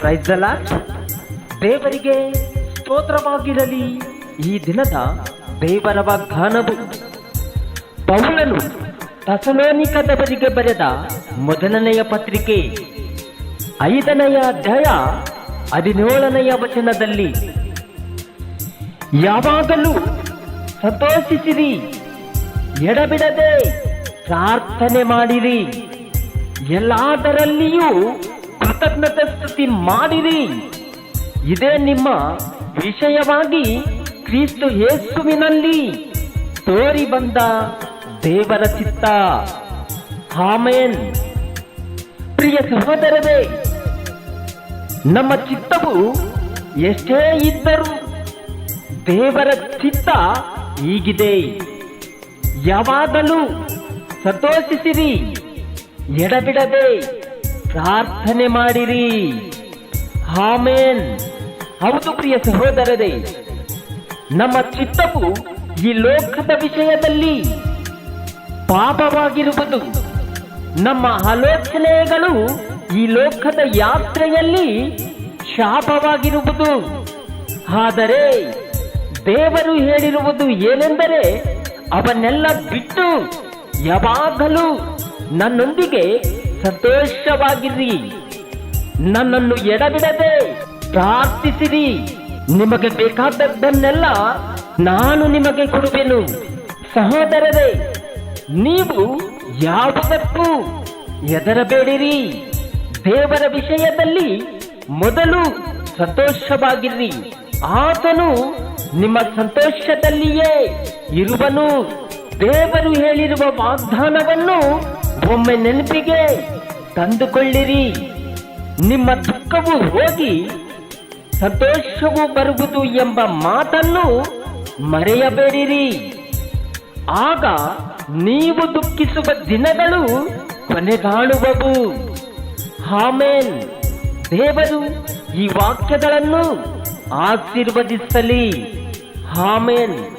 ಪ್ರೈಸಲ ದೇವರಿಗೆ ಸ್ತೋತ್ರವಾಗಿರಲಿ. ಈ ದಿನದ ದೇವರ ವಾಗ್ದಾನವು ಪೌಲನು ತಸಲೋನಿಕದವರಿಗೆ ಬರೆದ ಮೊದಲನೆಯ ಪತ್ರಿಕೆ ಐದನೆಯ ಅಧ್ಯಾಯ ಹದಿನೇಳನೆಯ ವಚನದಲ್ಲಿ, ಯಾವಾಗಲೂ ಸಂತೋಷಿಸಿರಿ, ಎಡಬಿಡದೆ ಪ್ರಾರ್ಥನೆ ಮಾಡಿರಿ. ಎಲ್ಲಾದರಲ್ಲಿಯೂ ಕೃತಜ್ಞತೆ ಸ್ತುತಿ ಮಾಡಿರಿ. ಇದೇ ನಿಮ್ಮ ವಿಷಯವಾಗಿ ಕ್ರಿಸ್ತು ಯೇಸುವಿನಲ್ಲಿ ತೋರಿ ಬಂದ ದೇವರ ಚಿತ್ತ. ಆಮೇನ್. ಪ್ರಿಯ ಸಹೋದರವೇ ನಮ್ಮ ಚಿತ್ತವು ಎಷ್ಟೇ ಇದ್ದರೂ ದೇವರ ಚಿತ್ತ ಈಗಿದೆ ಯಾವಾಗಲೂ ಸಂತೋಷಿಸಿರಿ. ಎಡಬಿಡದೆ ಪ್ರಾರ್ಥನೆ ಮಾಡಿರಿ. ಆಮೇನ್. ಹೌದು ಪ್ರಿಯ ಸಹೋದರರೇ, ನಮ್ಮ ಚಿತ್ತವು ಈ ಲೋಕದ ವಿಷಯದಲ್ಲಿ ಪಾಪವಾಗಿರುವುದು. ನಮ್ಮ ಆಲೋಚನೆಗಳು ಈ ಲೋಕದ ಯಾತ್ರೆಯಲ್ಲಿ ಶಾಪವಾಗಿರುವುದು. ಆದರೆ ದೇವರು ಹೇಳಿರುವುದು ಏನೆಂದರೆ, ಅವನ್ನೆಲ್ಲ ಬಿಟ್ಟು ಯಾವಾಗಲೂ ನನ್ನೊಂದಿಗೆ ಸಂತೋಷವಾಗಿರಿ. ನನ್ನನ್ನು ಎಡಬಿಡದೆ ಪ್ರಾರ್ಥಿಸಿರಿ. ನಿಮಗೆ ಬೇಕಾದದ್ದನ್ನೆಲ್ಲ ನಾನು ನಿಮಗೆ ಕೊಡುವೆನು. ಸಹೋದರರೇ, ನೀವು ಯಾವುದಕ್ಕೂ ಎದರಬೇಡಿರಿ ದೇವರ ವಿಷಯದಲ್ಲಿ ಮೊದಲು ಸಂತೋಷವಾಗಿರಿ. ಆತನು ನಿಮ್ಮ ಸಂತೋಷದಲ್ಲಿಯೇ ಇರುವನು. ದೇವರು ಹೇಳಿರುವ ವಾಗ್ದಾನವನ್ನು ಒಮ್ಮೆ ನೆನಪಿಗೆ ತಂದುಕೊಳ್ಳಿರಿ. ನಿಮ್ಮ ದುಃಖವು ಹೋಗಿ ಸಂತೋಷವು ಬರುವುದು ಎಂಬ ಮಾತನ್ನು ಮರೆಯಬೇಡಿರಿ. ಆಗ ನೀವು ದುಃಖಿಸುವ ದಿನಗಳು ಕೊನೆಗಾಣುವವು ಆಮೇನ್. ದೇವರು ಈ ವಾಕ್ಯಗಳನ್ನು ಆಶೀರ್ವದಿಸಲಿ. ಆಮೇನ್.